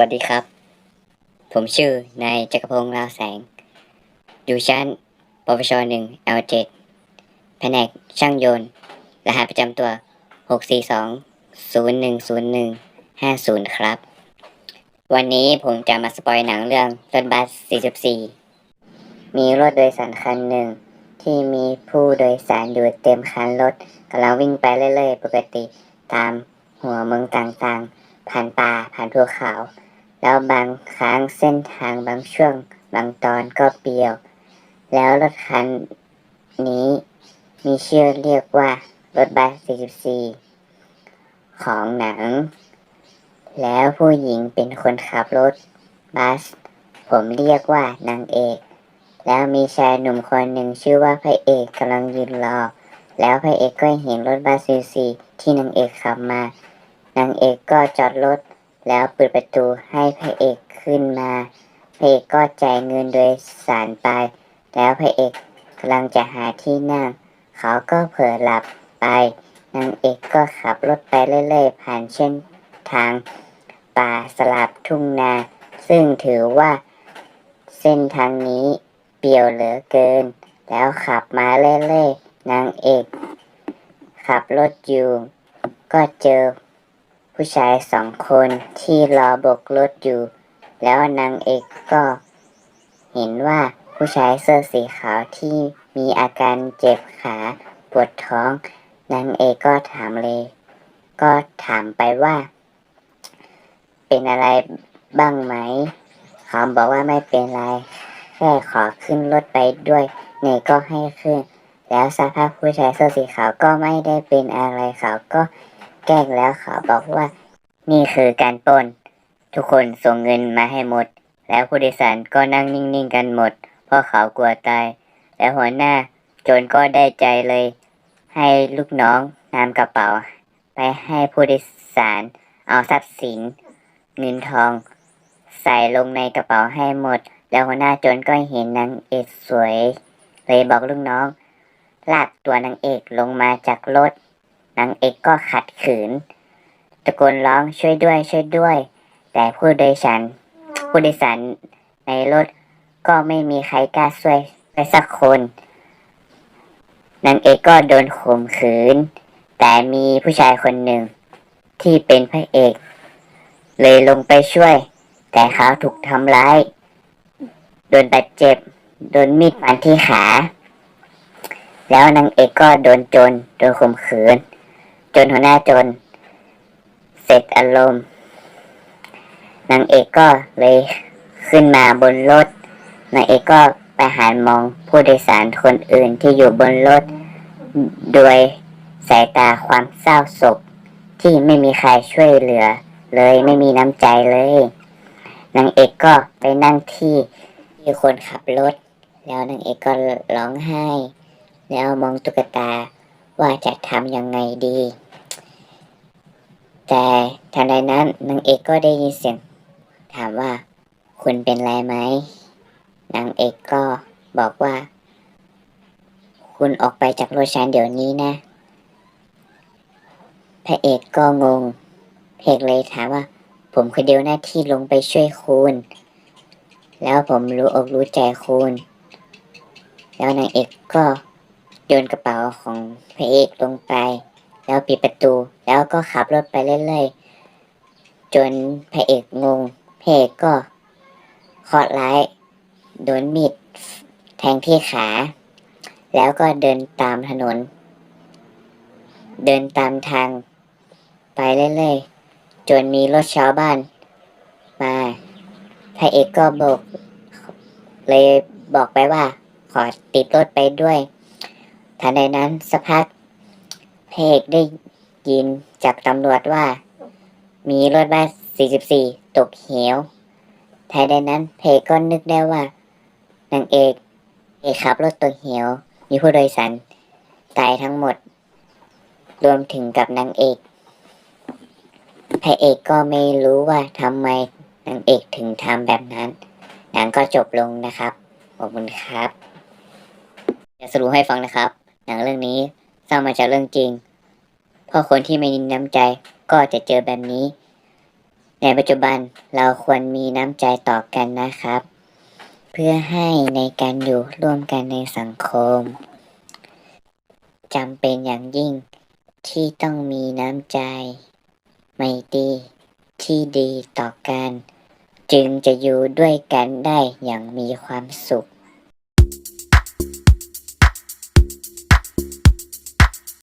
วัสดีครับ ผมชื่อนายจักรพงษ์ลาวแสง อยู่ชั้นปวชหนึ่ง L7 แผนกช่างยนต์ รหัสประจำตัว 642 010150 ครับ วันนี้ผมจะมาสปอยหนังเรื่องรถบัส 44 มีรถโดยสารคันหนึ่ง ที่มีผู้โดยสารอยู่เต็มคันรถกำลังวิ่งไปเรื่อยๆ ปกติตามหัวเมืองต่างๆ ผ่านป่าผ่านภูเขา แล้วบางครั้งเส้นทางบางช่วงบางตอนก็เปลี่ยว แล้วรถคันนี้มีชื่อเรียกว่ารถบัส44 ของหนัง แล้วผู้หญิงเป็นคนขับรถบัส ผมเรียกว่านางเอก แล้วมีชายหนุ่มคนหนึ่งชื่อว่าพระเอกกำลังยืนรอ แล้วพระเอกก็เห็นรถบัส44ที่นางเอกขับมา นางเอกก็จอดรถ แล้วเปิดประตูให้พระเอกขึ้นมา พระเอกก็จ่ายเงินโดยสารไป แล้วพระเอกกำลังจะหาที่นั่ง เขาก็เผลอหลับไป นางเอกก็ขับรถไปเรื่อยๆ ผ่านเส้นทางป่าสลับทุ่งนา ซึ่งถือว่าเส้นทางนี้เปลี่ยวเหลือเกิน แล้วขับมาเรื่อยๆ นางเอก ขับรถอยู่ ก็เจอ ผู้ชายสองคนที่รอโบกรถอยู่ แล้วนางเอกก็เห็นว่าผู้ชายเสื้อสีขาวที่มีอาการเจ็บขาปวดท้องนางเอกก็ถามเลย ก็ถามไปว่า เป็นอะไรบ้างไหมเขาบอกว่าไม่เป็นไร แค่ขอขึ้นรถไปด้วยเนยก็ให้ขึ้น แล้วสภาพผู้ชายเสื้อสีขาวก็ไม่ได้เป็นอะไรเขาก็ แก้งแล้วเขาบอกว่า นี่คือการปล้น ทุกคนส่งเงินมาให้หมด แล้วผู้โดยสารก็นั่งนิ่งๆกันหมด เพราะเขากลัวตาย แล้วหัวหน้าโจรก็ได้ใจเลย ให้ลูกน้องนำกระเป๋า ไปให้ผู้โดยสารเอาทรัพย์สิน เงินทอง ใส่ลงในกระเป๋าให้หมด แล้วหัวหน้าโจรก็เห็นนางเอกสวย เลยบอกลูกน้องลากตัวนางเอกลงมาจากรถ นางเอกก็ขัดขืน ตะโกนร้องช่วยด้วยช่วยด้วย แต่ผู้โดยสารผู้โดยสารในรถก็ไม่มีใครกล้าช่วยไปสักคนนางเอกก็โดนข่มขืน แต่มีผู้ชายคนหนึ่ง ที่เป็นพระเอก เลยลงไปช่วย แต่เขาถูกทำร้าย โดนบาดเจ็บ โดนมีดฟันที่ขา แล้วนางเอกก็โดนโจรโดนข่มขืน นหัวหน้าโจรเสร็จอารมณ์นางเอกก็เลยขึ้นมาบนรถนางเอกก็ไปหันมองผู้โดยสารคนอื่นที่อยู่บนรถโดยสายตาความเศร้าโศกที่ไม่มีใครช่วยเหลือ เลยไม่มีน้ำใจเลยนางเอกก็ไปนั่งที่ที่คนขับรถ แล้วนางเอกก็ร้องไห้ แล้วมองตุ๊กตาว่าจะทำยังไงดี แต่ทันใดนั้นนางเอกก็ได้ยินเสียง ถามว่า คุณเป็นไรไหมนางเอกก็บอกว่า คุณออกไปจากโรถฉันเดี๋ยวนี้นะ พระเอกก็งงเอกเลยถามว่า ผมคนเดียวหน้าที่ลงไปช่วยคุณ แล้วผมรู้อกรู้ใจคุณ แล้วนางเอกก็โยนกระเป๋าของพระเอกลงไป แล้วปิดประตู แล้วก็ขับรถไปเรื่อยๆ จนพระเอกงงพระเอกก็คราะห์ร้ายโดนมีดแทงที่ขา แล้วก็เดินตามถนน เดินตามทาง ไปเรื่อยๆ จนมีรถชาวบ้าน มาพระเอกก็บอก เลยบอกไปว่า ขอติดรถไปด้วยทันใดนั้นสักพัก พระเอกได้ยินจากตำรวจว่า มีรถบัส 44 ตกเหวทันใดนั้นเอกก็นึกได้ว่านางเอกเอกขับรถตกเหว มีผู้โดยสารตายทั้งหมด รวมถึงกับนางเอกพระเอกก็ไม่รู้ว่าทำไมนางเอกถึงทำแบบนั้นหนังก็จบลงนะครับ ขอบคุณครับ จะสรุปให้ฟังนะครับ หนังเรื่องนี้ สร้างมาจากเรื่องจริง เพราะคนที่ไม่มีน้ำใจก็จะเจอแบบนี้ ในปัจจุบันเราควรมีน้ำใจต่อกันนะครับ เพื่อให้ในการอยู่ร่วมกันในสังคมจำเป็นอย่างยิ่งที่ต้องมีน้ำใจ ไมตรีที่ดีต่อกัน จึงจะอยู่ด้วยกันได้อย่างมีความสุข